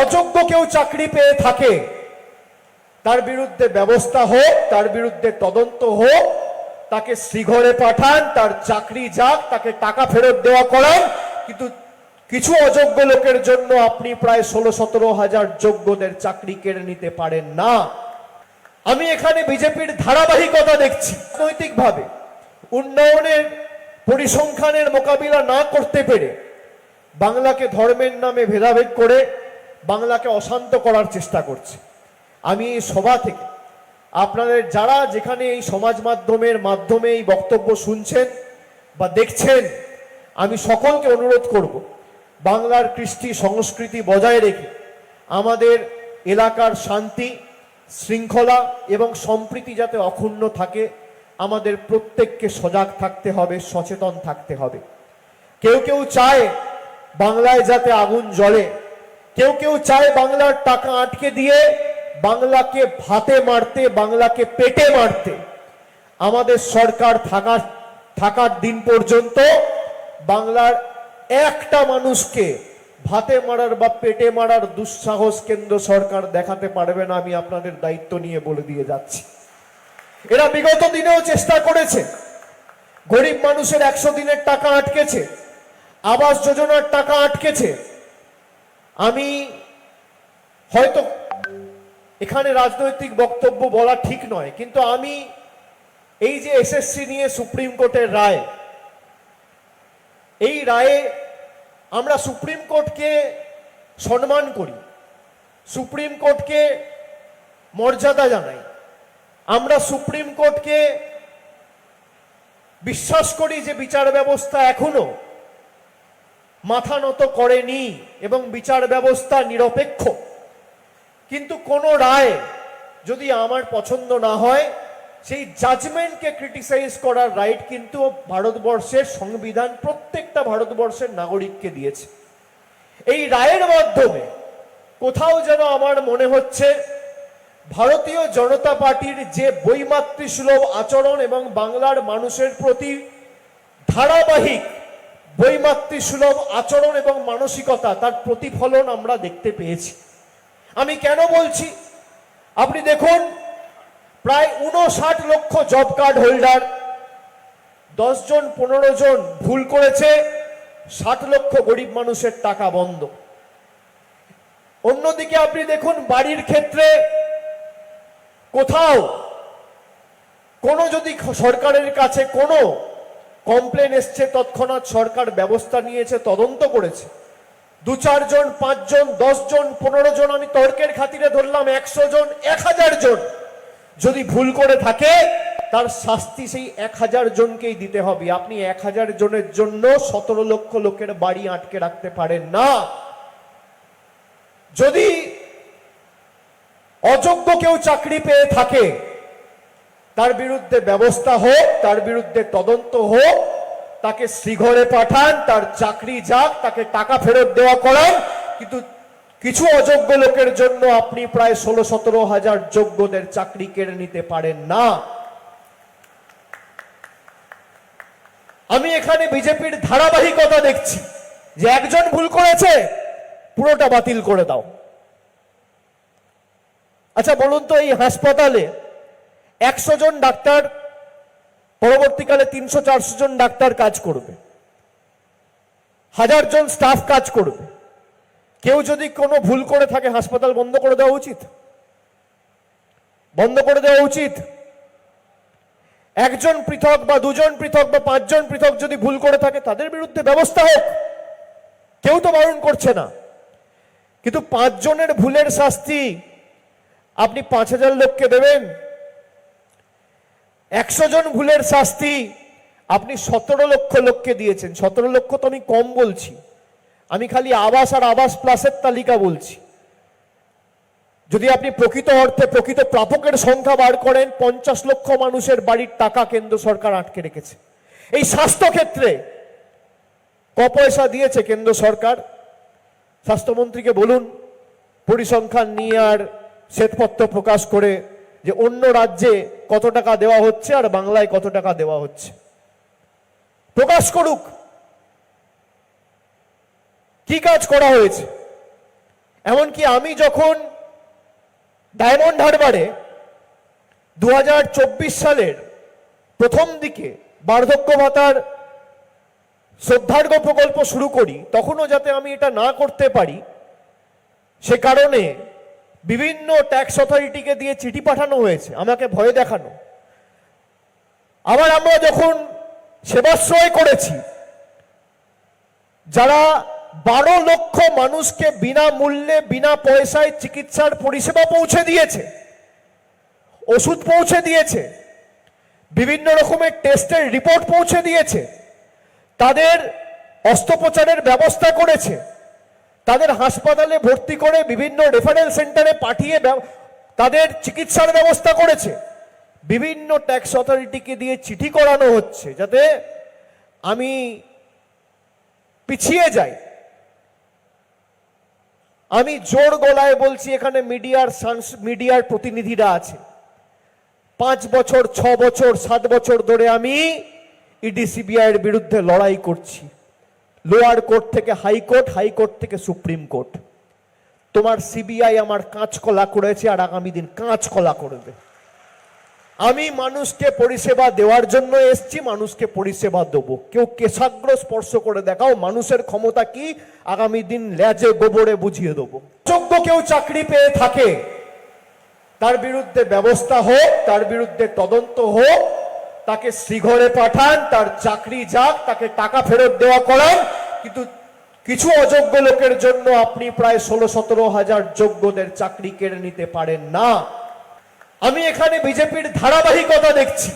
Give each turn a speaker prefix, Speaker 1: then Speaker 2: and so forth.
Speaker 1: অযোগ্য কেউ চাকরি পেয়ে থাকে, তার বিরুদ্ধে ব্যবস্থা হোক, তার বিরুদ্ধে তদন্ত হোক, তাকে শ্রীঘরে পাঠান, তার চাকরি যাক, তাকে টাকা ফেরত দেওয়া করান, কিন্তু কিছু অযোগ্য লোকের জন্য আপনি প্রায় ষোলো সতেরো হাজার যোগ্যদের চাকরি কেড়ে নিতে পারেন না। আমি এখানে বিজেপির ধারাবাহিকতা দেখছি নৈতিকভাবে উন্নয়নের, পরিসংখ্যানের মোকাবিলা না করতে পেরে বাংলাকে ধর্মের নামে ভেদাভেদ করে বাংলাকে অশান্ত করার চেষ্টা করছে। আমি এই সভা থেকে আপনাদের যারা যেখানে এই সমাজ মাধ্যমের মাধ্যমে এই বক্তব্য শুনছেন বা দেখছেন, আমি সকলকে অনুরোধ করব, বাংলার কৃষ্টি সংস্কৃতি বজায় রেখে আমাদের এলাকার শান্তি, শৃঙ্খলা এবং সম্প্রীতি যাতে অক্ষুণ্ণ থাকে, আমাদের প্রত্যেককে সজাগ থাকতে হবে, সচেতন থাকতে হবে। কেউ কেউ চায় বাংলায় যাতে আগুন জ্বলে। কেউ কেউ চায় বাংলার টাকা আটকে দিয়ে বাংলাকে ভাতে মারতে, বাংলাকে পেটে মারতে। আমাদের সরকার থাকার থাকার দিন পর্যন্ত বাংলার একটা মানুষকে ভাতে মারার বা পেটে মারার দুঃসাহস কেন্দ্র সরকার দেখাতে পারবে না, আমি আপনাদের দায়িত্ব নিয়ে বলে দিয়ে যাচ্ছি। এরা বিগত দিনেও চেষ্টা করেছে। গরিব মানুষের একশো দিনের টাকা আটকেছে, আবাস যোজনার টাকা আটকেছে। আমি হয়তো এখানে রাজনৈতিক বক্তব্য বলা ঠিক নয়, কিন্তু আমি এই যে এসএসসি নিয়ে সুপ্রিম কোর্টের রায়, এই রায়ে আমরা সুপ্রিম কোর্টকে সম্মান করি, সুপ্রিম কোর্টকে মর্যাদা জানাই, আমরা সুপ্রিম কোর্টকে বিশ্বাস করি যে বিচার ব্যবস্থা এখনও মাথা নত করেনি এবং বিচার ব্যবস্থা নিরপেক্ষ। কিন্তু কোনো রায় যদি আমার পছন্দ না হয়, সেই জাজমেন্টকে ক্রিটিসাইজ করার রাইট কিন্তু ভারতবর্ষের সংবিধান প্রত্যেকটা ভারতবর্ষের নাগরিককে দিয়েছে। এই রায়ের মাধ্যমে কোথাও যেন আমার মনে হচ্ছে, ভারতীয় জনতা পার্টির যে বৈমাতৃসুলভ আচরণ এবং বাংলার মানুষের প্রতি ধারাবাহিক বৈমাতৃসুলভ আচরণ এবং মানসিকতা তার প্রতিফলন আমরা দেখতে পেয়েছি। আমি কেন বলছি? আপনি দেখুন, প্রায় উনষাট লক্ষ জব কার্ড হোল্ডার, দশ জন, পনেরো জন ভুল করেছে, ষাট লক্ষ গরিব মানুষের টাকা বন্ধ। অন্যদিকে আপনি দেখুন, বাড়ির ক্ষেত্রে কোথাও কোনো যদি সরকারের কাছে কোনো কমপ্লেন এসছে তৎক্ষণাৎ সরকার ব্যবস্থা নিয়েছে, তদন্ত করেছে। দু চারজন পাঁচজন দশজন পনেরো জন, আমি তর্কের খাতিরে ধরলাম, একশো জন, এক হাজার জন। যদি ভুল করে থাকে, তার শাস্তি সেই এক হাজার জনকেই দিতে হবে। আপনি এক হাজার জনের জন্য সতেরো লক্ষ লোকের বাড়ি আটকে রাখতে পারেন না। যদি অযোগ্য কেউ চাকরি পেয়ে থাকে তার বিরুদ্ধে ব্যবস্থা হোক, তার বিরুদ্ধে তদন্ত হোক, তাকে শ্রীঘরে পাঠান, তার চাকরি যাক, তাকে টাকা ফেরত দেওয়া করান। কিন্তু কিছু অযোগ্য লোকের জন্য আপনি প্রায় ষোলো সতেরো হাজার যোগ্যদের চাকরি কেড়ে নিতে পারেন না। আমি এখানে বিজেপির ধারাবাহিকতা দেখছি। যে একজন ভুল করেছে, পুরোটা বাতিল করে দাও। আচ্ছা বলুন তো এই হাসপাতালে একশো জন ডাক্তার, পরবর্তীকালে তিনশো চারশো জন ডাক্তার কাজ করবে। হাজার জন স্টাফ কাজ করবে। কেউ যদি কোনো ভুল করে থাকে, হাসপাতাল বন্ধ করে দেওয়া উচিত। বন্ধ করে দেওয়া উচিত। একজন পৃথক বা দুজন পৃথক বা পাঁচজন পৃথক যদি ভুল করে থাকে, তাদের বিরুদ্ধে ব্যবস্থা হোক। কেউ তো বারণ করছে না। কিন্তু পাঁচজনের ভুলের শাস্তি আপনি পাঁচ হাজার লোককে দেবেন। একশো জন ভুলের শাস্তি আপনি সতেরো লক্ষ লোককে দিয়েছেন। সতেরো লক্ষ তো আমি কম বলছি। আমি খালি আবাস আর আবাস প্লাসের তালিকা বলছি। যদি আপনি প্রকৃত অর্থে প্রকৃত প্রাপকের সংখ্যা বার করেন, পঞ্চাশ লক্ষ মানুষের বাড়ির টাকা কেন্দ্র সরকার আটকে রেখেছে। এই স্বাস্থ্য ক্ষেত্রে ক পয়সা দিয়েছে কেন্দ্র সরকার? স্বাস্থ্যমন্ত্রীকে বলুন, পরিসংখ্যান নিয়ে আর শ্বেতপত্র প্রকাশ করে যে অন্য রাজ্যে কত টাকা দেওয়া হচ্ছে আর বাংলায় কত টাকা দেওয়া হচ্ছে। প্রকাশ করুক। কি কাজ করা হয়েছে? এমনকি আমি যখন ডায়মন্ড হারবারে দু হাজার চব্বিশ সালের প্রথম দিকে বার্ধক্য ভাতার শ্রদ্ধার্ঘ প্রকল্প শুরু করি, তখনও যাতে আমি এটা না করতে পারি, সে কারণে বিভিন্ন ট্যাক্স অথরিটিকে দিয়ে চিঠি পাঠানো হয়েছে, আমাকে ভয় দেখানো। আবার আমরা যখন সেবাশ্রয় করেছি, যারা বারো লক্ষ মানুষকে বিনামূল্যে, বিনা পয়সায় চিকিৎসার পরিষেবা পৌঁছে দিয়েছে, ওষুধ পৌঁছে দিয়েছে, বিভিন্ন রকমের টেস্টের রিপোর্ট পৌঁছে দিয়েছে, তাদের অস্ত্রোপচারের ব্যবস্থা করেছে তাদের হাসপাতালে ভর্তি করে বিভিন্ন রেফারেল সেন্টারে পাঠিয়ে তাদের চিকিৎসার ব্যবস্থা করেছে। বিভিন্ন ট্যাক্স অথরিটিকে দিয়ে চিঠি করানো হচ্ছে যাতে আমি পিছিয়ে যাই। আমি জোর গলায় বলছি, এখানে মিডিয়ার মিডিয়ার প্রতিনিধিরা আছে। পাঁচ বছর, ছ বছর, সাত বছর ধরে আমি ইডি সিবিআই এর বিরুদ্ধে লড়াই করছি। লোয়ার কোর্ট থেকে হাইকোর্ট হাইকোর্ট থেকে সুপ্রিম কোর্ট। তোমার সিবিআই আমার কাঁচকলা করেছে আর আগামী দিন কাঁচকলা করবে। আমি মানুষকে পরিষেবা দেওয়ার জন্য এসছি, মানুষকে পরিষেবা দেবো। কেউ কেশাগ্র স্পর্শ করে দেখাও, মানুষের ক্ষমতা কি, আগামী দিন ল্যাজে গোবরে বুঝিয়ে দেবো। যোগ্য কেউ চাকরি পেয়ে থাকে, তার বিরুদ্ধে ব্যবস্থা হোক, তার বিরুদ্ধে তদন্ত হোক তাকে শ্রীঘরে পাঠান, তার চাকরি যাক, তাকে টাকা ফেরত দেওয়া করান। কিন্তু কিছু অযোগ্য লোকের জন্য আপনি প্রায় ষোলো সতেরো হাজার যোগ্যদের চাকরি কেড়ে নিতে পারেন না। আমি এখানে বিজেপির ধারাবাহিকতা দেখছি।